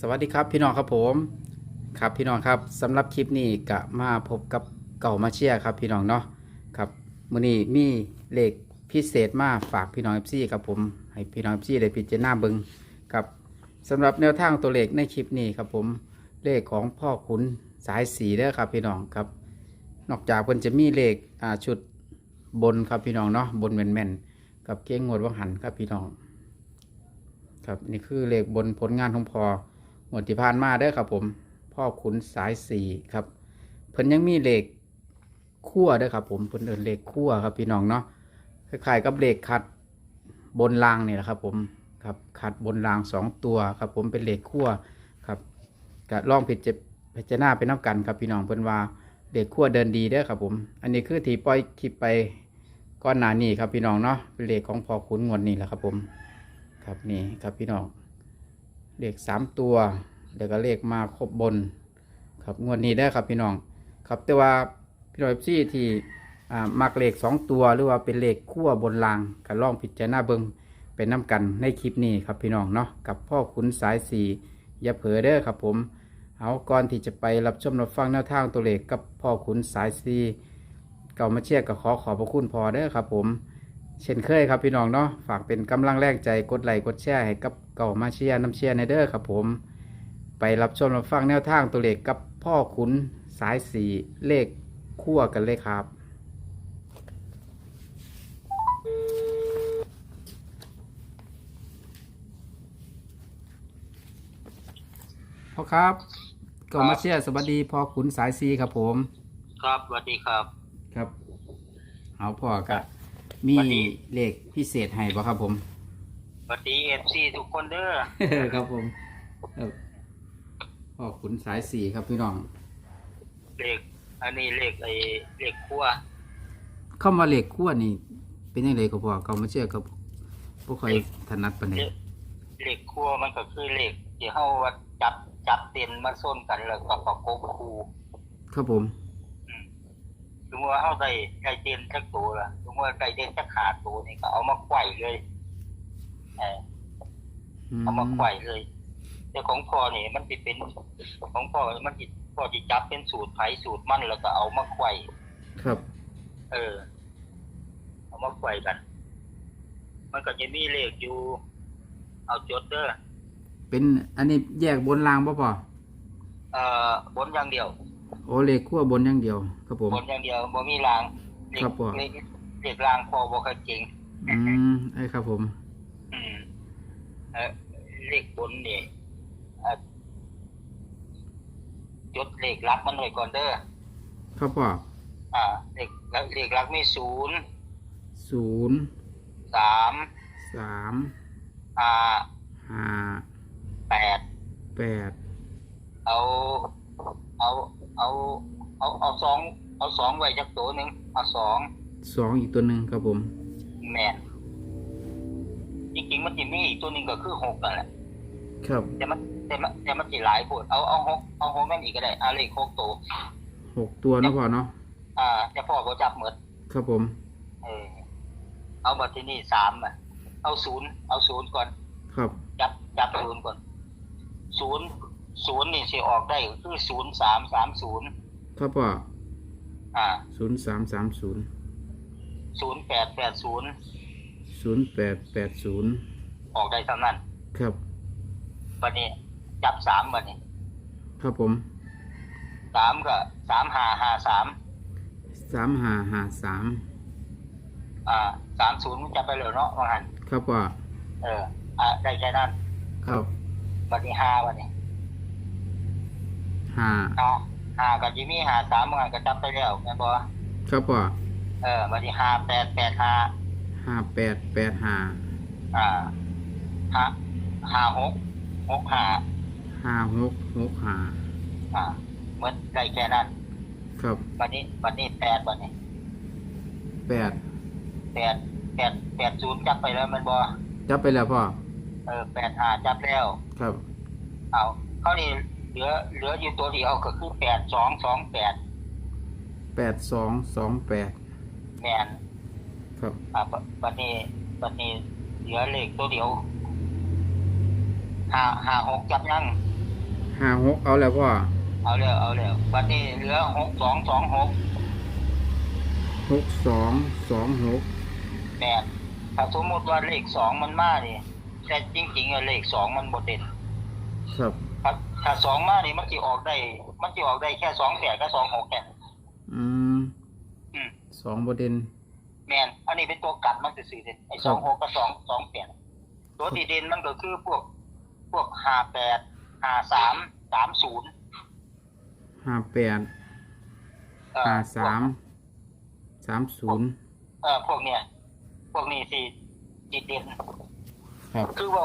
สวัสดีครับพี่น้องครับผมครับพี่น้องครับสำหรับคลิปนี้กะมาพบกับเก่ามาเชียครับพี่น้องเนาะครับมื้อนี้มีเลขพิเศษมาฝากพี่น้อง FC ครับผมให้พี่น้อง FC ได้พิจารณาเบิงครับสำหรับแนวทางตัวเลขในคลิปนี้ครับผมเลขของพ่อขุนสายสีเด้อครับพี่น้องครับ นอกจากเพิ่นจะมีเลขอ่าชุดบนครับพี่น้องเนาะบนแม่นๆกับเก้งงวดวังหันครับพี่น้อง ครับนี่คือเลขบนผลงานของพอ หมดที่ผ่านมาเด้อครับผมพ่อขุนสายสี่ครับ เพิ่นยังมีเลขคั่วเด้อครับผมเพิ่นเดินเลขคั่วครับพี่น้องเนาะคล้ายๆกับเหลขขัดบนรางนี่แหละครับ ผมครับขัดบนรางสองตัวครับ ผมเป็นเลขคั่วครับกะลองผิดเจ็บพิจารณาเป็นน้ำกันครับพี่น้องเพิ่นว่าเลขคั่วเดินดีเด้อครับผม อันนี้คือทีปล่อยคลิปไปก้อนหนานี่ครับพี่น้องเนาะเป็นเลขของพอขุนงวดนี่แหละครับผม ครับนี่ครับพี่น้อง เลขสามตัวแล้วก็เลขมาครบบน ครับงวดนี้ได้ครับพี่น้อง ครับแต่ว่าพี่น้องซี่ที่อ่ามักเลขสองตัวหรือว่าเป็นเลขคู่บนรางก็ลองพิจารณาเบิงเป็นน้กันในคลิปนี้ครับพี่น้องเนาะกับพ่อขุนสายสีอย่าเผลอเด้อครับผมเอาก่อนที่จะไปรับชมรับฟังแนวทางตัวเลขกับพ่อขุนสายสีเก่ามาเชียร์ก็ขอขอบพระคุณพอเด้อครับผม เช่นเคยครับพี่น้องเนาะฝากเป็นกำลังแรงใจกดไลค์กดแชร์ให้กับเก่ามาเชียร์น้ำเชียร์ในเด้อครับผม ไปรับชมรับฟังแนวทางตัวเลขกับพ่อขุนสายสีเลขคั่วกันเลยครับ พ่อครับเก่ามาเชียร์สวัสดีพ่อขุนสายสีครับผม ครับสวัสดีครับ ครับ เอาพ่อกะ มีสวัสดีเลขพิเศษให้ป่ะครับผม สวัสดีเอฟซีทุกคนเด้อ ครับผมครับพ่อขุนสายสีครับพี่น้องเลขอันนี้เลขไอ้เลขครัวเข้ามาเลขขั้วนี่ เป็นยังไงก็พอเขามาเชื่อกับพวกคอยถนัดปานใดเลขเลขครัวมันก็คือเลขที่เฮาว่าจับจับเต็นมาส้นกันแล้วก็ประกบคู่ครับผม สมมติว่าเฮาได้ไก่เต็นสักตัวละสมมติว่าไก่เต็นสักขาดตัวนี่ก็เอามาไขว้เลยเอออืมเอามาไขว้เลยแต่ของพ่อนี่มันสิเป็นของพ่อมันสิพ่อสิจับเป็นสูตรไผสูตรมันแล้วก็เอามาไขว้ครับ เออ เอามาไขว้กัน มันก็จะมีเลขอยู่ เอาจดเด้อเป็นอันนี้แยกบนรางป่ะพ่อเอ่อบนอย่างเดียว โอเลขขั้วบนอย่างเดียว ครับผม บนอย่างเดียวบ่มีรางเลขครับผมเลขเลขรางพอบ่ค่อยเก่งอืมไอ้ครับผม อืมเอ่อเลขบนนี่เอ่อจดเลขลักมันไว้ก่อนเด้อครับพ่ออ่า เลขเลขลักมีศูนย์ศูนย์สามสามห้าห้าแปดแปดเอาเอา เอา เอาเอาสองเอาสองไว้จักตัวหนึ่งเอาสองสองอีกตัวหนึ่งครับผม แมนจริงๆมันจะมีอีกตัวหนึ่งก็คือหกนั่นแหละครับแต่มันแต่มันแต่มันจะหลายโพดเอาเอาหกเอาหกนั่นอีกก็ได้เอาเลขหกตัวหกตัวเนาะพ่อเนาะอ่าจะพ่อบ่จับเหมือนครับผม เออเอามาที่นี่สามอะ เอาศูนย์เอาศูนย์ก่อน ครับ จับจับศูนย์ก่อนศูนย์ ศูนย์นี่สิออกได้ก็คือศูนย์สามสามศูนย์ครับพ่ออ่าศูนย์สามสามศูนย์ศูนย์แปดแปดศูนย์ศูนย์แปดแปดศูนย์ออกได้เท่านั้น ครับวันนี้จับสามวันนี้ ครับผมสามก็สามห้าห้าสามสามห้าห้าสามอ่าสามศูนย์จับไปเลยเนาะว่าหันครับพ่อเออ อ่าได้แค่นั้น ครับวันนี้ห้าวันนี้ ห้าห้าห้ากับจิมี่ห้าสามมันก็จับไปแล้วแม่นบ่ครับพ่อเออวันนี้ห้าแปดแปดห้าห้าแปดแปดห้าอ่าห้าห้าหกหกห้าห้าหกหกห้าอ่าเหมือนได้แค่นั้นครับวันนี้วันนี้แปดวันนี้แปดแปดแปดแปดศูนย์จับไปแล้วแมันบ่จับไปแล้วพ่อเออแปดห้าจับแล้วครับ เอาเขานี่ เหลือเหลืออยู่ตัวเดียวก็คือแปดสองสองแปดแปดสองสองแปดแมนครับอ่าบวันนี้วันนี้เหลือเลขตัวเดียวห้าห้าหกจับยังห้าหกเอาแล้วพ่อเอาแล้วเอาแล้วบัดนี้เหลือหกสองสองหกหกสองสองหกแม่นถ้าสมมติว่าเลขสองมันมานี่แต่จริงๆอะเลขสองมันบ่เด่น ครับ ถ้าถ้าสองมานี่มันจะออกได้ มันจะออกได้แค่สองแปดกับสองหกแค่นั้นอืมอืมสองประเด็นแม่นอันนี้เป็นตัวกัดมันสื่อๆเด่นไอ้ครัสอบงหกกับสองสองแปดตัวดีเด่นมันก็คือพวก พวกห้าแปดห้าสามสามศูนย์ห้าแปดเอ่อห้าพวสากมสามศูนย์เออพวกเนี้ยพวกนี้สิดีเด่นครับคือว่า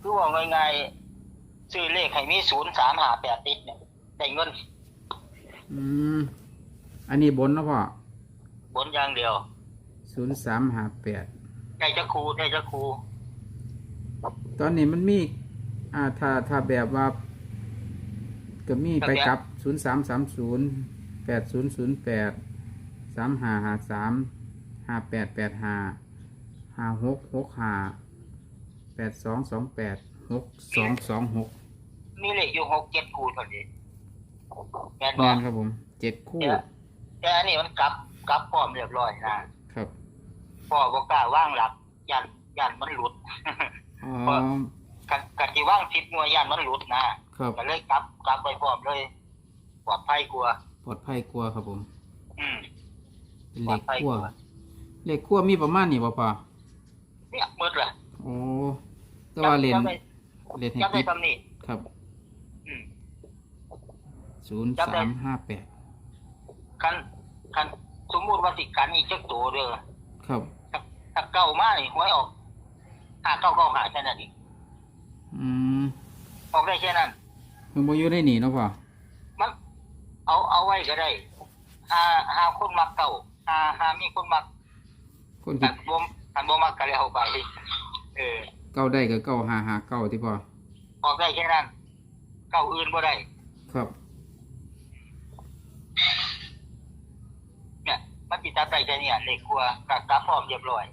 คือว่าง่ายๆ ซื้อเลขให้มีศูนย์สามห้าแปดติดเนี่ยได้เงินอืม อันนี้บนนะพ่อบนอย่างเดียวศูนย์สามห้าแปดได้จะครูได้จะครูตอนนี้มันมี อ่าถ้าถ้าแบบว่า ก็มีไปกลับศูนย์สามสามศูนย์แปดศูนย์ศูนย์แปดสามห้าห้าสามห้าแปดแปดห้าห้าหกหกห้าแปดสองสองแปด หกสองสองหกมีเลขอยู่หกเจ็ดครูเท่านี้แม่นแมบ่นครับผมเจ็ดคู่แต่แต่อันนี้มันกลับกลับพร้อมเรียบร้อยนะครับพ่อบอกกล้าว่างหลักยันยันมันหลุด อ๋อกันกันที่ว่างผิดมัวยันมันหลุดนะครับก็เลยกลับกลับไปพร้อมเลยปลอดภัยกลัวาปลอดภัยกลัวครับผม อืม เป็นเลขขั้วเลขขั้วมีประมาณนี้ป่ะป่ะเนี่ยมืดเลย โอ้แต่ว่าเลนจำได้ เลนให้จำได้คิดทำนี่ครับอืม ศูนย์จำได้ สามห้าแปดคันคันสมมุติว่าสิกันอีกจักตัวเด้อครับ ถ้าถ้าเก้ามานี่หวยออกหาเก้าเก้าหาแค่นั้นเองอืมออกได้แค่นั้น มันบ่อยู่ได้หนีเนาะป่ะมันเอาเอาไว้ก็ได้หาหาคนมักเก่าหาหามีคนมักคนกัที่นบ่กันบ่มักก็แล้วไปเออ เก้าได้กับเก้าหาหาเก้าที่ป่ะออกได้แค่นั้น เก้าอื่นบ่ได้ ครับ เนี่ยมันติดตามใจแค่เนี้เลขครัวกับกลับพร้อมเรียบร้อย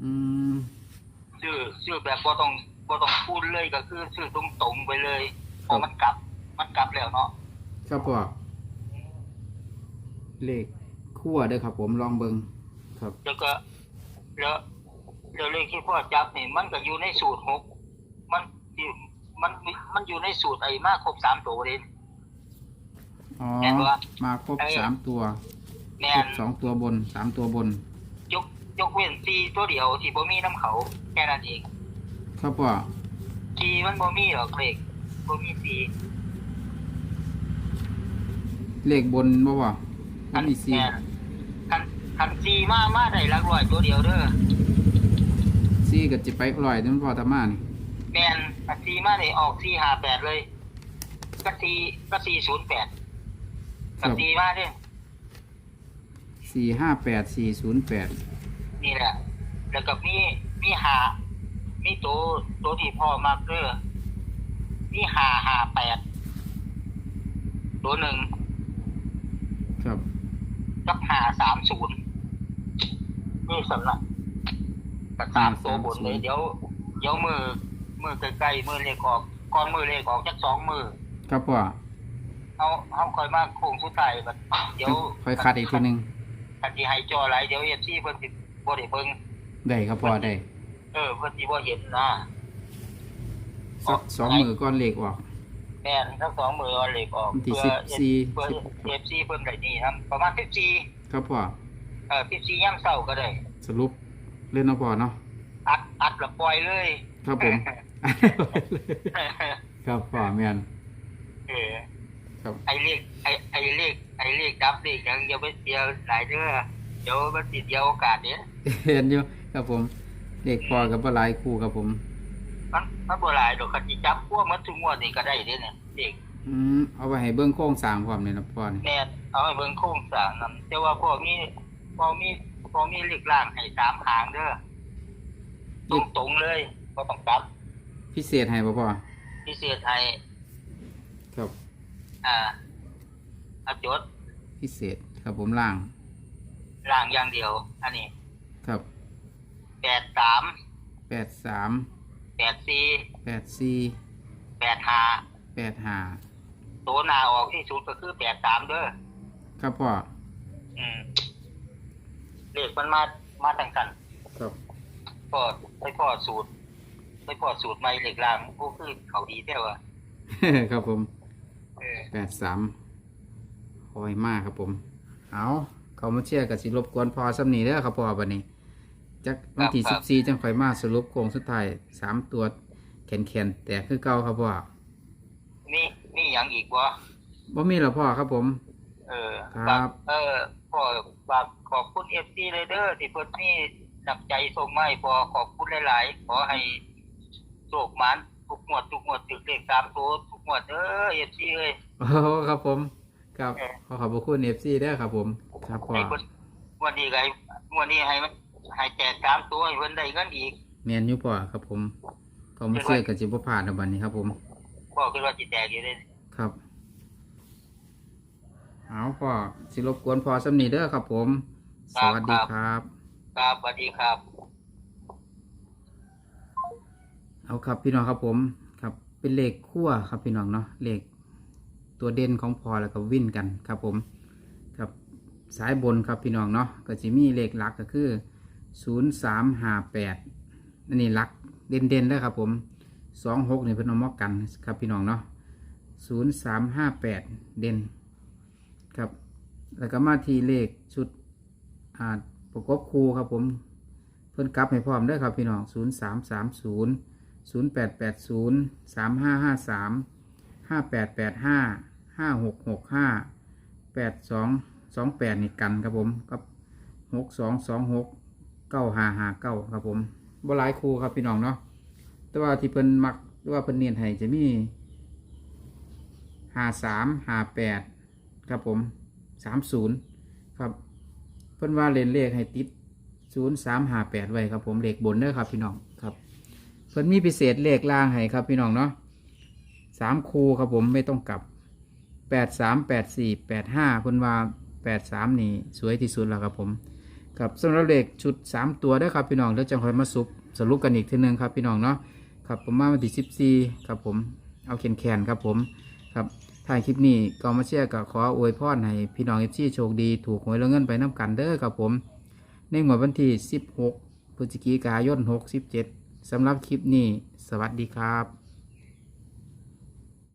อืมซื้อซื้อแบบบ่ต้องบ่ต้องพูดเลยก็คือซื้อตรงๆไปเลยเพราะมันกลับ มันกลับแล้วเนาะครับป่ะเลขขั้วเด้อครับ ผมลองเบิงครับ แล้วก็ แล้ว แล้วเลขที่พ่อจับนี่มันก็อยู่ในสูตรหกมันอยู่มันมันอยู่ในสูตรไอ้มาครบสามตัวเลยอ๋อ แม่นบ่มาครบไอ้สามตัวแม่ครนบสองตัวบนสามตัวบน ยกยกเว้นซีตัวเดียวที่บ่มีน้ำเขาแค่นั้นเองครับป่ะซีมันบ่มีหรอกเลขบ่มีซี เลขบนบ่ป่ะมันมีสี่แม่นคันคันซีมามาได้หลักร้อยตัวเดียวเด้อ สี่กับจิไปอร่อยนั่นพอธรรมานี่แม่นคันซีมาได้ออกซีห้าแปดเลยก็ซีก็ซีศูนย์แปดครักับบซีมาเด้อสี่ห้าแปดสี่ศูนย์แปดนี่แหละ แล้วก็มีมีหามีตัวตัวที่พ่อมากเด้อมีหาหาแปดตัวหนึ่งครับกับหาสามศูนย์นี่สำนัก กับสามตัวบนเลยเดี๋ยวเดี๋ยวมือมือใกล้ๆมือเลขออกก่อนมือเลขออกจักสองมือครับป่ะเอาเอาคอยมาโค้งสุดท้ายบัดเดี๋ยวค่อยคัดอีกทีหนึงคันที่ให้จอไหลเดี๋ยวเอฟซีเพิ่นสิบ่ได้เบิ่งได้ครับพ่อได้เออเพิ่นสิบ่เห็นนะสักสองมือก้อนเหล็กออก แม่นทั้งสองมือเอาเหล็กออกวันที่เพื่อ 14 เพื่อเอฟซีเพิ่นได้นี่ครับประมาณ14ครับพ่อเอ่อ14ย่ำเช้าก็ได้ สรุป เล่นเนาะพ่อเนาะอัดอัดแล้วปล่อยเลยครับผม ครับพ่อแม่นเออครับไอเลขไอไอเลขไอเลขดับเลขหยังอย่าไปเสียหลายเด้อเดี๋ยวมันสิเดียวโอกาสเนี้ยเห็นอยู่ครับผมเด็กพ่อกับปหลายคู่ครับผมมันมันบ่หลายดอกคันสิจับพวกมันทุกงวดนี่ก็ได้เด้เนี่ยเด็กอืมเอาไว้ให้เบิ้งโค้งสร้างความเนี่ยนะพ่อนี่แม่นเอาให้เบิ่งโครงสร้างนำแต่ว่าพวกนี้พอมี พอมีเลขล่างให้สามหางเด้อตรงตรงๆเลยบ่ต้องกลับพิเศษให้บ่พ่อพิเศษให้ครับ อ่าอาจดพิเศษครับผมล่างล่างอย่างเดียว อันนี้ครับแปดสามแปดสามแปดสี่แปดสี่แปดห้าแปดห้าตัวหนาออกที่สุดก็คือแปดสามเด้อ ครับพ่ออืม เลขมันมามาทางกันครับพ่อไปพ่อสูตร ไปพ่อสูตรใหม่เหล็กล่างก็คือเขาดีแท้ว่ะครับผมเออแปดสามคอยมากครับผม เอาเขามาเชียร์กับสิรบกวนพอสำนีเด้อครับพ่อบันนี้จักวันที่สิบสี่จังคอยมาสรุปโค้งสุดท้ายสามตัวแขนแขนๆแต่คือเก่าครับพ่อนี่นี่อย่างอีกวะบ่มีหรอพ่อครับผม เออครับฝากเออ พ่อฝากขอบคุณเอฟซีเลยเด้อที่เพิ่นนี่นับใจส่งมาให้พอขอบคุณหลายๆ ขอให้โชคหมันทุกงวดทุกงวดถึงเลขสามตัวทุกงวดเด้อเอฟซีเอ้ย โอ้ครับผมครับเออขอขอบพระคุณเอฟซีด้วยครับผม ครับพ่อให้เพิ่นงวันนี้ไงงวันนี้ให้มันให้แจกสามตัวให้เพิ่นได้เงินอีกแมนอยูพ่อครับผมเขามาเชียร์กับจิบผ่านในบันนี้ครับผม พ่อคิดว่าสิแจกอยู่เด้ครับ เอาพ่อสิรบกวนพอสำนีเด้อครับผมสวัสดีครับ ครับสวัสดีครับ เอาครับพี่น้องครับผมครับเป็นเลขคั่วครับพี่น้องเนาะเลขตัวเด่นของพอแล้วก็วิ่นกันครับผมครับสายบนครับพี่น้องเนาะก็จะมีเลขหลักก็คือศูนย์สามห้าแปดนั่นนี่หลักเด่นเด่นๆเลยครับผมสองหกนี่เพิ่นเอามากันครับพี่น้องเนาะศูนย์สามห้าแปดเด่น ครับ แล้วก็มาทีเลขชุดอ่าประกบคูครับผม เพิ่นกลับให้พร้อมเด้ครับพี่น้องศูนย์สามสามศูนย์ศูนย์แปดแปดศูนย์สามห้าห้าสามห้าแปดแปดห้าห้าหกหกห้าแปดสองสองแปดนี่กันครับผมกับหกสองสองหกเก้าห้าห้าเก้าครับผมบ่หลายครูครับพี่น้องเนาะ แต่ว่าที่เพิ่นมักหรือว่าเพิ่นเนียนให้จะมีห้าสามห้าแปด ครับผมสามศูนย์ครับเพิ่นว่าเลนเลขให้ติดศูนย์สามห้าแปดไว้ครับผมเลขบนเด้อครับพี่น้องครับ เพิ่นมีพิเศษเลขล่างให้ครับพี่น้องเนาะสามคูครับผมไม่ต้องกลับแปดสามแปดสี่แปดห้าเพิ่นว่าแปดสามนี่สวยที่สุดแล้วครับผมครับสำหรับเลขชุดสามตัวเด้ครับพี่น้องแล้วจะคอยมาสุบสรุปกันอีกทีนึงครับพี่น้องเนาะครับผมมาวันที่สิบสี่ครับผมเอาแขนแขนครับผม ถ่ายคลิปนี้ก็มาเชียร์กับขออวยพรให้พี่น้องเอฟซีโชคดีถูกหวยแล้วเงินไปน้ำกันเด้อครับผม ในงวดวันที่ 16 พฤศจิกายน 67สำหรับคลิปนี้ สวัสดีครับ